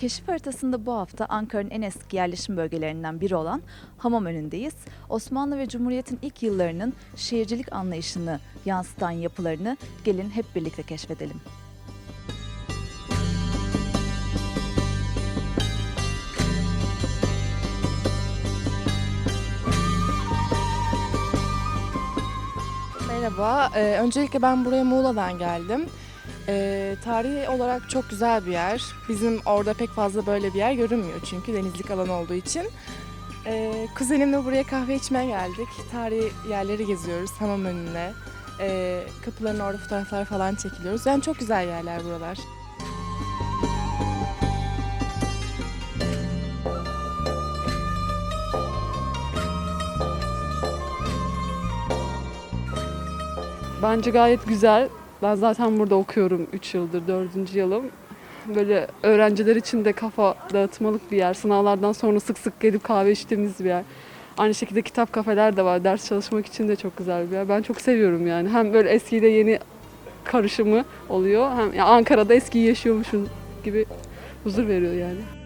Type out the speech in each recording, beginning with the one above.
Keşif haritasında bu hafta Ankara'nın en eski yerleşim bölgelerinden biri olan Hamamönü'ndeyiz. Osmanlı ve Cumhuriyet'in ilk yıllarının şehircilik anlayışını yansıtan yapılarını gelin hep birlikte keşfedelim. Merhaba. Ee, öncelikle ben buraya Muğla'dan geldim. Ee, tarihi olarak çok güzel bir yer. Bizim orada pek fazla böyle bir yer görünmüyor çünkü denizlik alan olduğu için. Ee, kuzenimle buraya kahve içmeye geldik. Tarihi yerleri geziyoruz hamam önüne. Ee, kapıların orada fotoğraflar falan çekiliyoruz. Yani çok güzel yerler buralar. Bence gayet güzel. Ben zaten burada okuyorum 3 yıldır, 4. yılım. Böyle öğrenciler için de kafa dağıtmalık bir yer. Sınavlardan sonra sık sık gelip kahve içtiğimiz bir yer. Aynı şekilde kitap kafeler de var. Ders çalışmak için de çok güzel bir yer. Ben çok seviyorum yani. Hem böyle eskiyle yeni karışımı oluyor. Hem ya Ankara'da eskiyi yaşıyormuşum gibi huzur veriyor yani.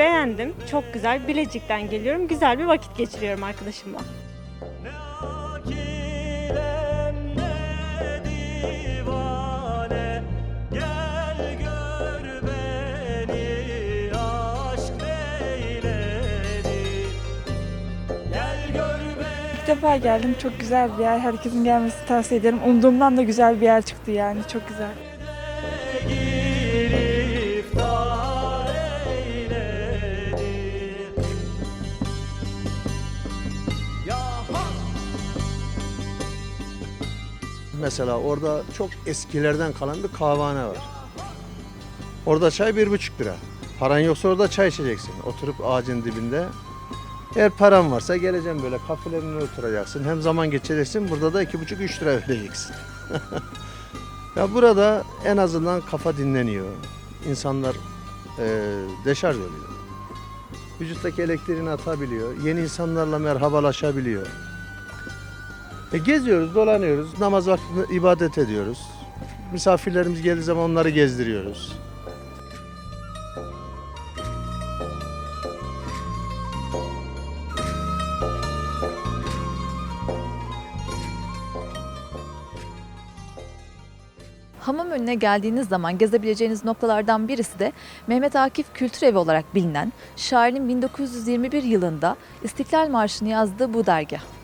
Beğendim. Çok güzel. Bilecik'ten geliyorum. Güzel bir vakit geçiriyorum arkadaşımla. Defa geldim. Çok güzel bir yer. Herkesin gelmesini tavsiye ederim. Umduğumdan da güzel bir yer çıktı yani. Çok güzel. Mesela orada çok eskilerden kalan bir kahvehane var. Orada çay bir buçuk lira. Paran yoksa orada çay içeceksin. Oturup ağacın dibinde. Eğer paran varsa geleceğim böyle kafelerine oturacaksın. Hem zaman geçireceksin. Burada da iki buçuk üç lira ödeyeceksin. ya burada en azından kafa dinleniyor. İnsanlar eee deşarj oluyor. Vücuttaki elektriğini atabiliyor. Yeni insanlarla merhabalaşabiliyor. E, geziyoruz, dolanıyoruz, namaz vaktinde ibadet ediyoruz. Misafirlerimiz geldiği zaman onları gezdiriyoruz. Hamamönü'ne geldiğiniz zaman gezebileceğiniz noktalardan birisi de Mehmet Akif Kültür Evi olarak bilinen şairin 1921 yılında İstiklal Marşı'nı yazdığı bu dergah.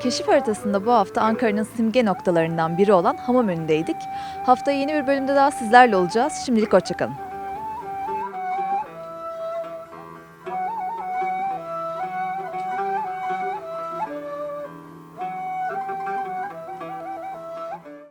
Keşif haritasında bu hafta Ankara'nın simge noktalarından biri olan Hamamönü'ndeydik. Haftaya yeni bir bölümde daha sizlerle olacağız. Şimdilik hoşçakalın.